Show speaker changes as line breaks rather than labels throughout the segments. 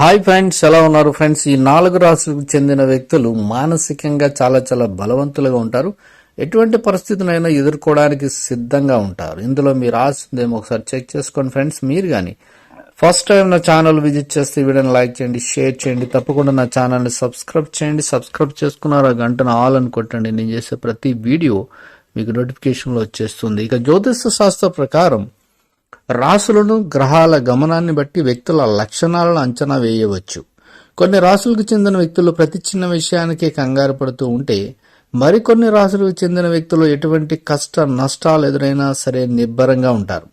Hi friends ఎలా ఉన్నారు friends? ఈ నాలుగు రాశులకు చెందిన వ్యక్తులు మానసికంగా చాలా చాలా బలవంతులుగా ఉంటారు. ఎటువంటి పరిస్థితులైనా ఎదుర్కోవడానికి సిద్ధంగా ఉంటారు. ఇందులో మీ రాశిందేమో ఒకసారి చెక్ చేసుకోండి ఫ్రెండ్స్ మీరు కానీ ఫస్ట్ టైం నా ఛానల్ విజిట్ చేస్తే వీడియోని లైక్ చేయండి షేర్ చేయండి తప్పకుండా నా ఛానల్ని సబ్స్క్రైబ్ చేయండి. సబ్స్క్రైబ్ చేసుకున్నారు ఆ గంటను ఆల్ అని కొట్టండి. నేను చేసే ప్రతి వీడియో మీకు నోటిఫికేషన్లో వచ్చేస్తుంది. ఇక జ్యోతిష శాస్త్ర ప్రకారం రాసులను గ్రహాల గమనాన్ని బట్టి వ్యక్తుల లక్షణాలను అంచనా వేయవచ్చు. కొన్ని రాసులకు చెందిన వ్యక్తులు ప్రతి చిన్న విషయానికి కంగారు పడుతూ ఉంటే మరికొన్ని రాసులకు చెందిన వ్యక్తులు ఎటువంటి కష్ట నష్టాలు ఎదురైనా సరే నిబ్బరంగా ఉంటారు.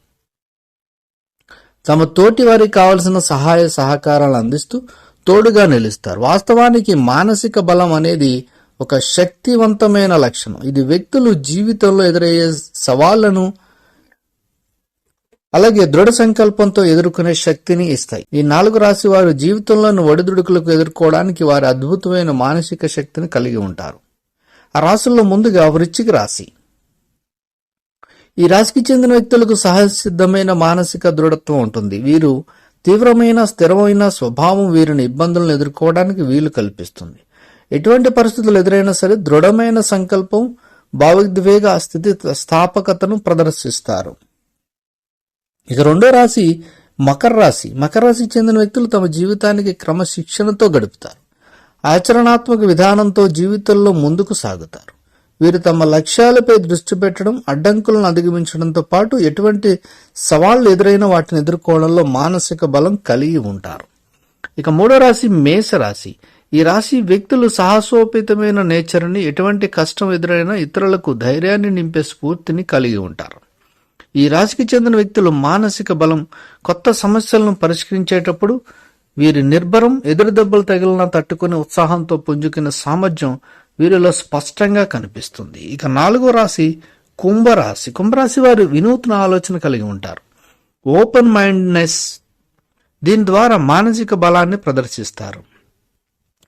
తమ తోటి వారికి కావలసిన సహాయ సహకారాలు అందిస్తూ తోడుగా నిలుస్తారు. వాస్తవానికి మానసిక బలం అనేది ఒక శక్తివంతమైన లక్షణం. ఇది వ్యక్తులు జీవితంలో ఎదురయ్యే సవాళ్ళను అలాగే దృఢ సంకల్పంతో ఎదుర్కొనే శక్తిని ఇస్తాయి. ఈ నాలుగు రాశి వారు జీవితంలోని ఒడిదుడుకులకు ఎదుర్కోవడానికి వారి అద్భుతమైన మానసిక శక్తిని కలిగి ఉంటారు. ఆ రాశుల్లో ముందుగా వృచ్చిక రాశి. ఈ రాశికి చెందిన వ్యక్తులకు సహజసిద్ధమైన మానసిక దృఢత్వం ఉంటుంది. వీరు తీవ్రమైన స్థిరమైన స్వభావం వీరిని ఇబ్బందులను ఎదుర్కోవడానికి వీలు కల్పిస్తుంది. ఎటువంటి పరిస్థితులు ఎదురైనా సరే దృఢమైన సంకల్పం భావోద్వేగ స్థితి స్థాపకతను ప్రదర్శిస్తారు. ఇక రెండో రాశి మకర రాశి. మకర రాశికి చెందిన వ్యక్తులు తమ జీవితానికి క్రమశిక్షణతో గడుపుతారు. ఆచరణాత్మక విధానంతో జీవితంలో ముందుకు సాగుతారు. వీరు తమ లక్ష్యాలపై దృష్టి పెట్టడం అడ్డంకులను అధిగమించడంతో పాటు ఎటువంటి సవాళ్ళు ఎదురైన వాటిని ఎదుర్కోవడంలో మానసిక బలం కలిగి ఉంటారు. ఇక మూడో రాశి మేష రాశి. ఈ రాశి వ్యక్తులు సాహసోపేతమైన నేచర్ని ఎటువంటి కష్టం ఎదురైనా ఇతరులకు ధైర్యాన్ని నింపే స్ఫూర్తిని కలిగి ఉంటారు. ఈ రాశికి చెందిన వ్యక్తులు మానసిక బలం కొత్త సమస్యలను పరిష్కరించేటప్పుడు వీరి నిర్భరం ఎదురు దెబ్బలు తగిలిన తట్టుకుని ఉత్సాహంతో పుంజుకునే సామర్థ్యం వీరిలో స్పష్టంగా కనిపిస్తుంది. ఇక నాలుగో రాశి కుంభరాశి. కుంభరాశి వారు వినూత్న ఆలోచన కలిగి ఉంటారు. ఓపెన్ మైండ్నెస్ దీని ద్వారా మానసిక బలాన్ని ప్రదర్శిస్తారు.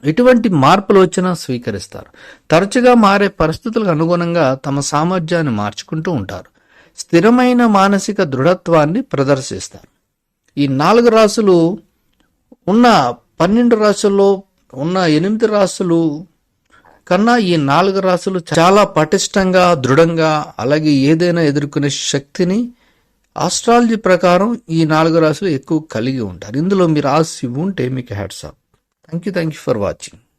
ఎటువంటి మార్పులు వచ్చినా స్వీకరిస్తారు. తరచుగా మారే పరిస్థితులకు అనుగుణంగా తమ సామర్థ్యాన్ని మార్చుకుంటూ ఉంటారు. స్థిరమైన మానసిక దృఢత్వాన్ని ప్రదర్శిస్తారు. ఈ నాలుగు రాసులు ఉన్న పన్నెండు రాసుల్లో ఉన్న ఎనిమిది రాసులు కన్నా ఈ నాలుగు రాసులు చాలా పటిష్టంగా దృఢంగా అలాగే ఏదైనా ఎదుర్కొనే శక్తిని ఆస్ట్రాలజీ ప్రకారం ఈ నాలుగు రాసులు ఎక్కువ కలిగి ఉంటారు. ఇందులో మీరు ఆశ ఉంటే మీకు hats off thank you thank you for watching